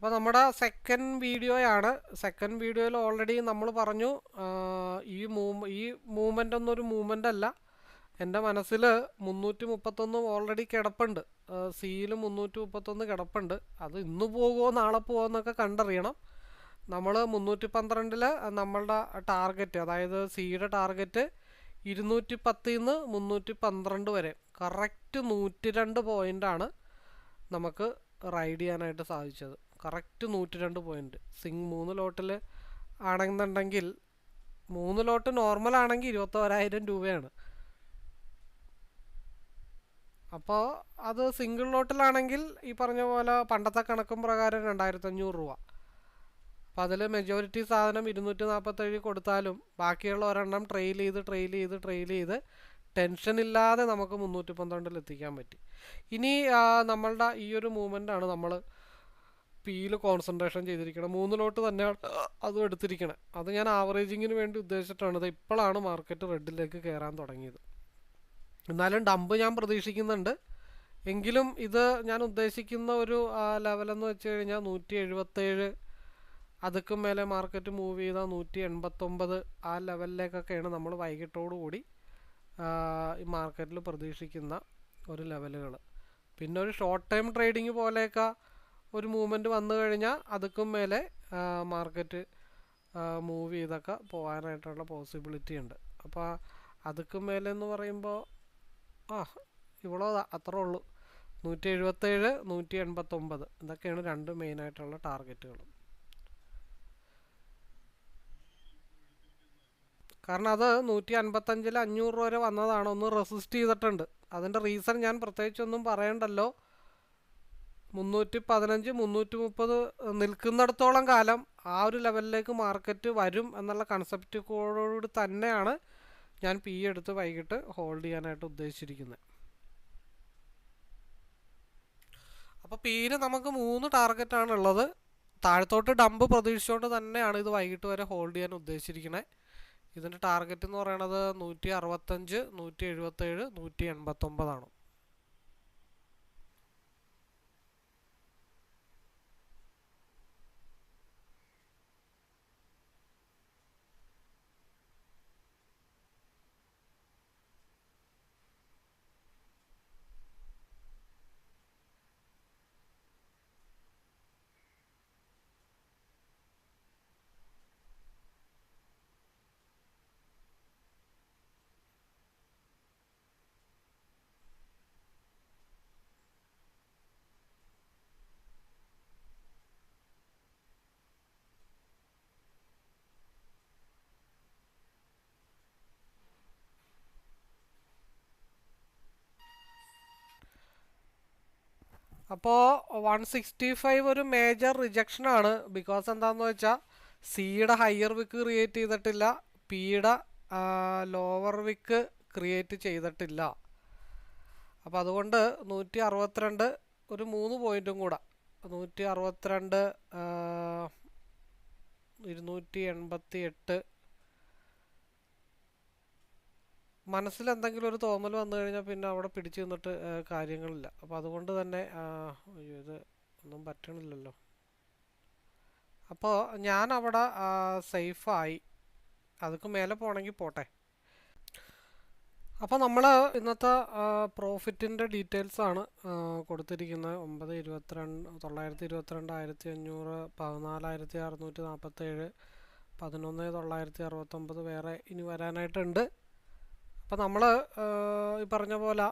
അപ്പോൾ നമ്മുടെ സെക്കൻഡ് വീഡിയോയാണ് സെക്കൻഡ് വീഡിയോയിൽ ഓൾറെഡി നമ്മൾ പറഞ്ഞു ഈ മൂ ഈ മൂവ്മെന്റ് ഒന്നൊരു മൂവ്മെന്റ് അല്ല. എന്റെ മനസ്സിൽ മുന്നൂറ്റി മുപ്പത്തൊന്ന് ഓൾറെഡി കിടപ്പുണ്ട് സിയിൽ മുന്നൂറ്റി മുപ്പത്തൊന്ന് കിടപ്പുണ്ട്. അത് ഇന്ന് പോകുമോ നാളെ പോകുമോ എന്നൊക്കെ കണ്ടറിയണം. നമ്മൾ മുന്നൂറ്റി പന്ത്രണ്ടിൽ നമ്മളുടെ ടാർഗറ്റ് അതായത് സിയുടെ ടാർഗറ്റ് ഇരുന്നൂറ്റി പത്തിൽ നിന്ന് മുന്നൂറ്റി പന്ത്രണ്ട് വരെ. കറക്റ്റ് നൂറ്റി രണ്ട് പോയിന്റാണ് നമുക്ക് റൈഡ് ചെയ്യാനായിട്ട് സാധിച്ചത്. കറക്റ്റ് നൂറ്റി രണ്ട് പോയിന്റ് സിങ് മൂന്ന് ലോട്ടിൽ ആണെന്നുണ്ടെങ്കിൽ മൂന്ന് ലോട്ട് നോർമൽ ആണെങ്കിൽ ഇരുപത്തോരായിരം രൂപയാണ്. അപ്പോൾ അത് സിംഗിൾ ലോട്ടിലാണെങ്കിൽ ഈ പറഞ്ഞ പോലെ പണ്ടത്തെ കണക്കും പ്രകാരം രണ്ടായിരത്തി അഞ്ഞൂറ് രൂപ. അപ്പോൾ അതിൽ മെജോറിറ്റി സാധനം ഇരുന്നൂറ്റി നാൽപ്പത്തേഴ് കൊടുത്താലും ബാക്കിയുള്ള ഒരെണ്ണം ട്രെയിൽ ചെയ്ത് ട്രെയിൽ ചെയ്ത് ട്രെയിൽ ചെയ്ത് ടെൻഷൻ ഇല്ലാതെ നമുക്ക് മുന്നൂറ്റി പന്ത്രണ്ടിൽ എത്തിക്കാൻ പറ്റി. ഇനി നമ്മളുടെ ഈ ഒരു മൂവ്മെന്റ് ആണ് നമ്മൾ പിയിൽ കോൺസെൻട്രേഷൻ ചെയ്തിരിക്കണം. മൂന്നിലോട്ട് തന്നെയാണ് അതും എടുത്തിരിക്കണം. അത് ഞാൻ ആവറേജിങ്ങിന് വേണ്ടി ഉദ്ദേശിച്ചിട്ടാണ്. ഇപ്പോഴാണ് മാർക്കറ്റ് റെഡിലേക്ക് കയറാൻ തുടങ്ങിയത്. എന്നാലും ഡംപ് ഞാൻ പ്രതീക്ഷിക്കുന്നുണ്ട്. എങ്കിലും ഇത് ഞാൻ ഉദ്ദേശിക്കുന്ന ഒരു ലെവലെന്ന് വെച്ച് കഴിഞ്ഞാൽ നൂറ്റി എഴുപത്തേഴ് അതുക്കും മേലെ മാർക്കറ്റ് മൂവ് ചെയ്താൽ നൂറ്റി എൺപത്തൊമ്പത് ആ ലെവലിലേക്കൊക്കെയാണ് നമ്മൾ വൈകിട്ടോടുകൂടി ഈ മാർക്കറ്റിൽ പ്രതീക്ഷിക്കുന്ന ഒരു ലെവലുകൾ പിന്നെ ഒരു ഷോർട്ട് ടൈം ട്രേഡിങ് പോലെയൊക്കെ ഒരു മൂവ്മെന്റ് വന്നു കഴിഞ്ഞാൽ അതുക്കും മേലെ മാർക്കറ്റ് മൂവ് ചെയ്തൊക്കെ പോകാനായിട്ടുള്ള പോസിബിലിറ്റി ഉണ്ട്. അപ്പോൾ അതുക്കും മേലെ എന്ന് പറയുമ്പോൾ ആ ഇവളോ അത്രേ ഉള്ളൂ. നൂറ്റി എഴുപത്തേഴ് നൂറ്റി എൺപത്തൊമ്പത് ഇതൊക്കെയാണ് രണ്ട് മെയിനായിട്ടുള്ള ടാർഗറ്റുകൾ കാരണം അത് നൂറ്റി അൻപത്തഞ്ചിൽ അഞ്ഞൂറ് രൂപ വരെ വന്നതാണ്? ഒന്ന് റെസിസ്റ്റ് ചെയ്തിട്ടുണ്ട്. അതിന്റെ റീസൺ ഞാൻ പ്രത്യേകിച്ചൊന്നും പറയണ്ടല്ലോ. മുന്നൂറ്റി പതിനഞ്ച് മുന്നൂറ്റി മുപ്പത് നിൽക്കുന്നിടത്തോളം കാലം ആ ഒരു ലെവലിലേക്ക് മാർക്കറ്റ് വരും എന്നുള്ള കൺസെപ്റ്റ് കൺസെപ്റ്റോടുകൂടി തന്നെയാണ് ഞാൻ പി എടുത്ത് വൈകിട്ട് ഹോൾഡ് ചെയ്യാനായിട്ട് ഉദ്ദേശിച്ചിരിക്കുന്നത് അപ്പോൾ പിയിൽ നമുക്ക് മൂന്ന് ടാർഗറ്റാണ് ഉള്ളത് താഴത്തോട്ട് ഡംപ് പ്രതീക്ഷിച്ചുകൊണ്ട് തന്നെയാണ് ഇത് വൈകിട്ട് വരെ ഹോൾഡ് ചെയ്യാൻ ഉദ്ദേശിച്ചിരിക്കുന്നത് ഇതിന്റെ ടാർഗറ്റ് എന്ന് പറയുന്നത് നൂറ്റി അറുപത്തഞ്ച് നൂറ്റി എഴുപത്തേഴ് നൂറ്റി എൺപത്തൊമ്പതാണ് അപ്പോൾ വൺ സിക്സ്റ്റി ഫൈവ് ഒരു മേജർ റിജക്ഷൻ ആണ്. ബിക്കോസ് എന്താണെന്ന് വെച്ചാൽ സിയുടെ ഹയർ വിക്ക് ക്രിയേറ്റ് ചെയ്തിട്ടില്ല. പിയുടെ ലോവർ വിക്ക് ക്രിയേറ്റ് ചെയ്തിട്ടില്ല. അപ്പോൾ അതുകൊണ്ട് നൂറ്റി അറുപത്തിരണ്ട് ഒരു മൂന്ന് പോയിന്റും കൂടെ. നൂറ്റി അറുപത്തിരണ്ട് ഇരുന്നൂറ്റി എൺപത്തി എട്ട് മനസ്സിൽ എന്തെങ്കിലും ഒരു തോന്നൽ വന്നു കഴിഞ്ഞാൽ പിന്നെ അവിടെ പിടിച്ചു നിന്നിട്ട് കാര്യങ്ങളില്ല. അപ്പോൾ അതുകൊണ്ട് തന്നെ ഇത് ഒന്നും പറ്റണില്ലല്ലോ. അപ്പോൾ ഞാൻ അവിടെ സേഫായി. അതൊക്കെ മേലെ പോകണമെങ്കിൽ പോട്ടെ. അപ്പോൾ നമ്മൾ ഇന്നത്തെ പ്രോഫിറ്റിന്റെ ഡീറ്റെയിൽസ് ആണ് കൊടുത്തിരിക്കുന്നത്. ഒമ്പത് ഇരുപത്തിരണ്ട് തൊള്ളായിരത്തി ഇരുപത്തിരണ്ട് ആയിരത്തി അഞ്ഞൂറ് പതിനാലായിരത്തി അറുന്നൂറ്റി നാൽപ്പത്തേഴ് പതിനൊന്ന് തൊള്ളായിരത്തി അറുപത്തൊമ്പത് വേറെ ഇനി വരാനായിട്ടുണ്ട്. അപ്പോൾ നമ്മൾ ഈ പറഞ്ഞ പോലെ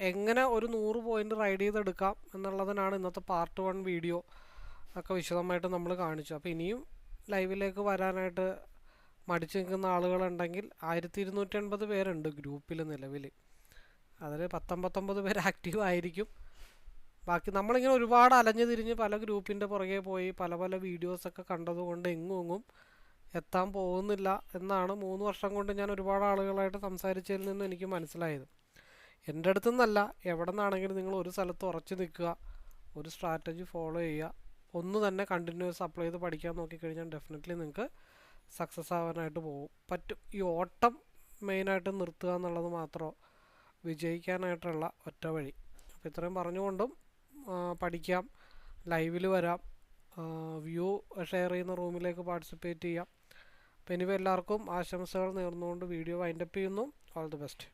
എങ്ങനെ ഒരു നൂറ് പോയിന്റ് റൈഡ് ചെയ്തെടുക്കാം എന്നുള്ളതിനാണ് ഇന്നത്തെ പാർട്ട് വൺ വീഡിയോ ഒക്കെ വിശദമായിട്ട് നമ്മൾ കാണിച്ചു അപ്പോൾ ഇനിയും ലൈവിലേക്ക് വരാനായിട്ട് മടിച്ചു നിൽക്കുന്ന ആളുകളുണ്ടെങ്കിൽ ആയിരത്തി ഇരുന്നൂറ്റി എൺപത് പേരുണ്ട് ഗ്രൂപ്പിൽ നിലവിൽ അതിൽ പത്തൊമ്പത്തൊമ്പത് പേര് ആക്റ്റീവ് ആയിരിക്കും. ബാക്കി നമ്മളിങ്ങനെ ഒരുപാട് അലഞ്ഞു തിരിഞ്ഞ് പല ഗ്രൂപ്പിന്റെ പുറകെ പോയി പല പല വീഡിയോസൊക്കെ കണ്ടതുകൊണ്ട് എങ്ങും എങ്ങും എത്താൻ പോകുന്നില്ല എന്നാണ് മൂന്ന് വർഷം കൊണ്ട് ഞാൻ ഒരുപാട് ആളുകളായിട്ട് സംസാരിച്ചതിൽ നിന്ന് എനിക്ക് മനസ്സിലായത്. എന്റെ അടുത്തു നിന്നല്ല എവിടെ നിന്നാണെങ്കിലും നിങ്ങൾ ഒരു സ്ഥലത്ത് ഉറച്ചു നിൽക്കുക ഒരു സ്ട്രാറ്റജി ഫോളോ ചെയ്യുക ഒന്ന് തന്നെ കണ്ടിന്യൂസ് അപ്ലൈ ചെയ്ത് പഠിക്കാൻ നോക്കിക്കഴിഞ്ഞാൽ ഡെഫിനറ്റ്ലി നിങ്ങൾക്ക് സക്സസ് ആവാനായിട്ട് പോകും. പറ്റും. ഈ ഓട്ടം മെയിനായിട്ട് നിർത്തുക എന്നുള്ളത് മാത്രമോ വിജയിക്കാനായിട്ടുള്ള ഒറ്റ വഴി. അപ്പോൾ ഇത്രയും പറഞ്ഞുകൊണ്ടും പഠിക്കാം ലൈവിൽ വരാം വ്യൂ ഷെയർ ചെയ്യുന്ന റൂമിലേക്ക് പാർട്ടിസിപ്പേറ്റ് ചെയ്യാം. അപ്പോൾ ഇനി എല്ലാവർക്കും ആശംസകൾ നേർന്നുകൊണ്ട് വീഡിയോ വൈൻഡപ്പ് ചെയ്യുന്നു. All the best